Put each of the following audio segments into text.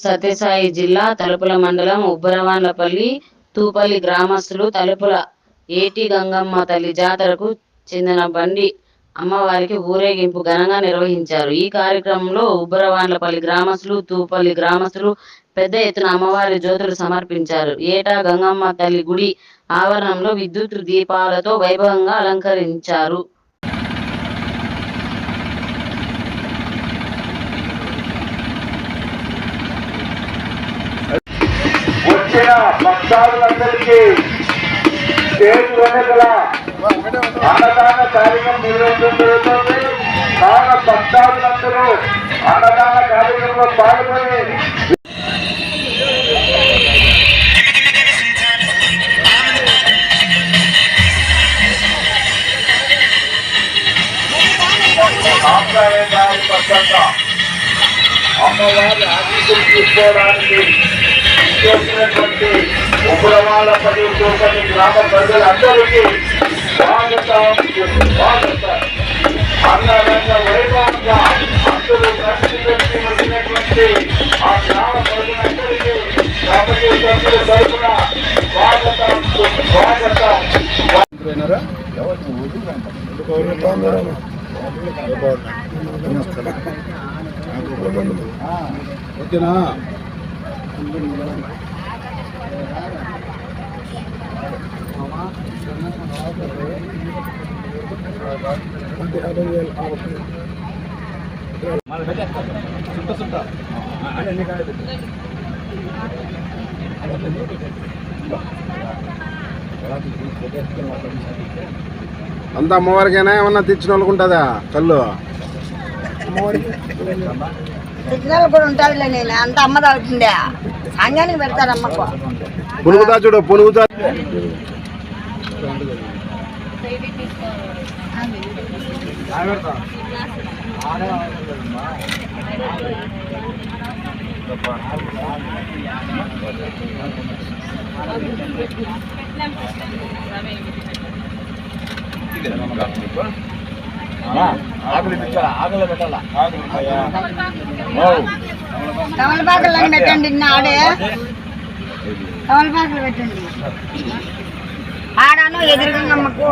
సత్యసాయి జిల్లా తలుపుల మండలం ఉబ్బరవాన్లపల్లి తూపల్లి గ్రామస్తులు తలుపుల ఏటి గంగమ్మ తల్లి జాతరకు చెందిన బండి అమ్మవారికి ఊరేగింపు ఘనంగా నిర్వహించారు. ఈ కార్యక్రమంలో ఉబ్బరవాన్లపల్లి గ్రామస్తులు తూపల్లి గ్రామస్తులు పెద్ద ఎత్తున అమ్మవారి జ్యోతులు సమర్పించారు. ఏటా గంగమ్మ తల్లి గుడి ఆవరణంలో విద్యుత్ దీపాలతో వైభవంగా అలంకరించారు వచ్చిన భక్తాదులందరికీ స్టేజ్ వెనుకల అన్నదాన కార్యక్రమం నిర్వహించడం జరుగుతుంది కావున భక్తాదులందరూ అన్నదాన కార్యక్రమంలో పాల్గొని సాంప్రదాయ పద్ధంగా అమ్మవారి ఆశీస్సులు తీసుకోవడానికి చేసినటువంటి ఉగ్రవాద పదవి చూపని గ్రామ ప్రజలందరికీ స్వాగతం. స్వాగతం. అన్న ఓకేనా అంత అమ్మవారికైనా ఏమన్నా తెచ్చిన వాళ్ళకు ఉంటుందా కళ్ళు? సిగ్నల్ కూడా ఉంటుందిలే నేను. అంత అమ్మ తాగుతుండే. సంఘానికి పెడతారు అమ్మకు. పునుగుతా చూడు పునుగుతా. తమలపాకులు పెట్టండి ఆడే తమలపాకులు పెట్టండి ఆడాను ఎదురుగా అమ్మకు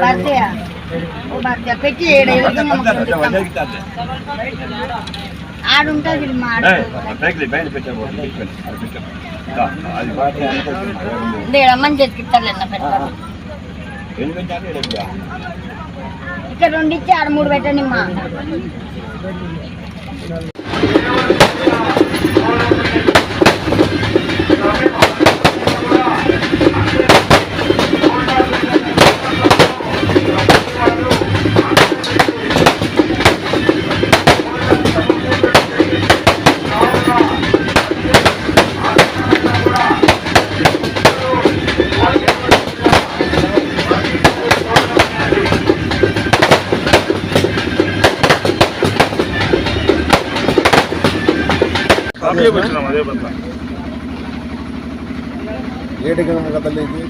భర్తీ ఓ భర్తీ పెట్టి ఈడ ఎదురుగా అమ్మకు ఆడుంటుంది మా ఆడ. ఈడ అమ్మని చెక్కిస్తారు పెడతారు. ఇక్కడ రెండు ఇచ్చి ఆడ మూడు పెట్టండి మా. ఏటి గంగమ్మ తల్లికి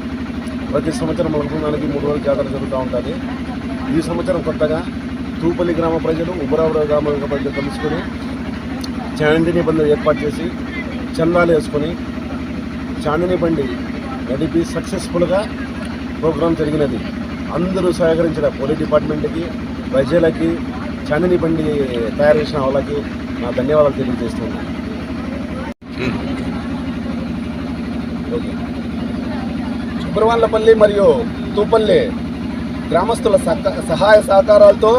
ప్రతి సంవత్సరం అనుకున్నానికి మూడు రోజులు జాతర జరుగుతూ ఉంటుంది. ఈ సంవత్సరం కొత్తగా తూపల్లి గ్రామ ప్రజలు ఉబరావుడ గ్రామ ప్రజలు కలుసుకొని చాందిని బండి ఏర్పాటు చేసి చందాలు వేసుకొని చాందిని బండి నడిపి సక్సెస్ఫుల్గా ప్రోగ్రాం జరిగినది. అందరూ సహకరించిన పోలీస్ డిపార్ట్మెంట్కి ప్రజలకి చాందిని బండి తయారు చేసిన వాళ్ళకి నా ధన్యవాదాలు తెలియజేస్తున్నాను. ఓకే సుబ్రహ్మణ్యపల్లి మరియు తూపల్లి గ్రామస్తుల సహాయ సహకారాలతో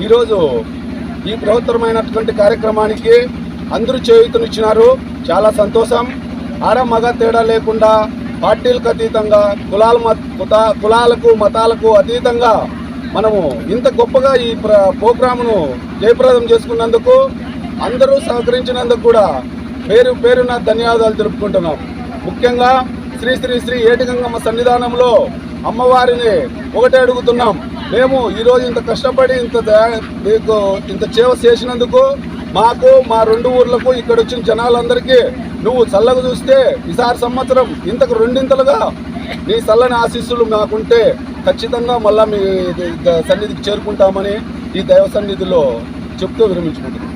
ఈరోజు ఈ బృహత్తరమైనటువంటి కార్యక్రమానికి అందరూ చేయూతనిచ్చినారు. చాలా సంతోషం. ఆడ మగ తేడా లేకుండా పార్టీలకు అతీతంగా కులాల మత కుత- కులాలకు మతాలకు అతీతంగా మనము ఇంత గొప్పగా ఈ ప్ర ప్రోగ్రామును జయప్రదం చేసుకున్నందుకు అందరూ సహకరించినందుకు కూడా పేరు పేరున ధన్యవాదాలు తెలుపుకుంటున్నాం. ముఖ్యంగా శ్రీ శ్రీ శ్రీ ఏటిగంగమ్మ సన్నిధానంలో అమ్మవారిని ఒకటే అడుగుతున్నాం. మేము ఈరోజు ఇంత కష్టపడి ఇంత మీకు ఇంత సేవ చేసినందుకు మాకు మా రెండు ఊర్లకు ఇక్కడ వచ్చిన జనాలందరికీ నువ్వు చల్లగా చూస్తే ఈసారి సంవత్సరం ఇంతకు రెండింతలుగా నీ చల్లని ఆశీస్సులు మాకుంటే ఖచ్చితంగా మళ్ళా మీ ద- సన్నిధికి చేరుకుంటామని ఈ దైవ సన్నిధిలో చెప్తూ విరమించుకుంటున్నాం.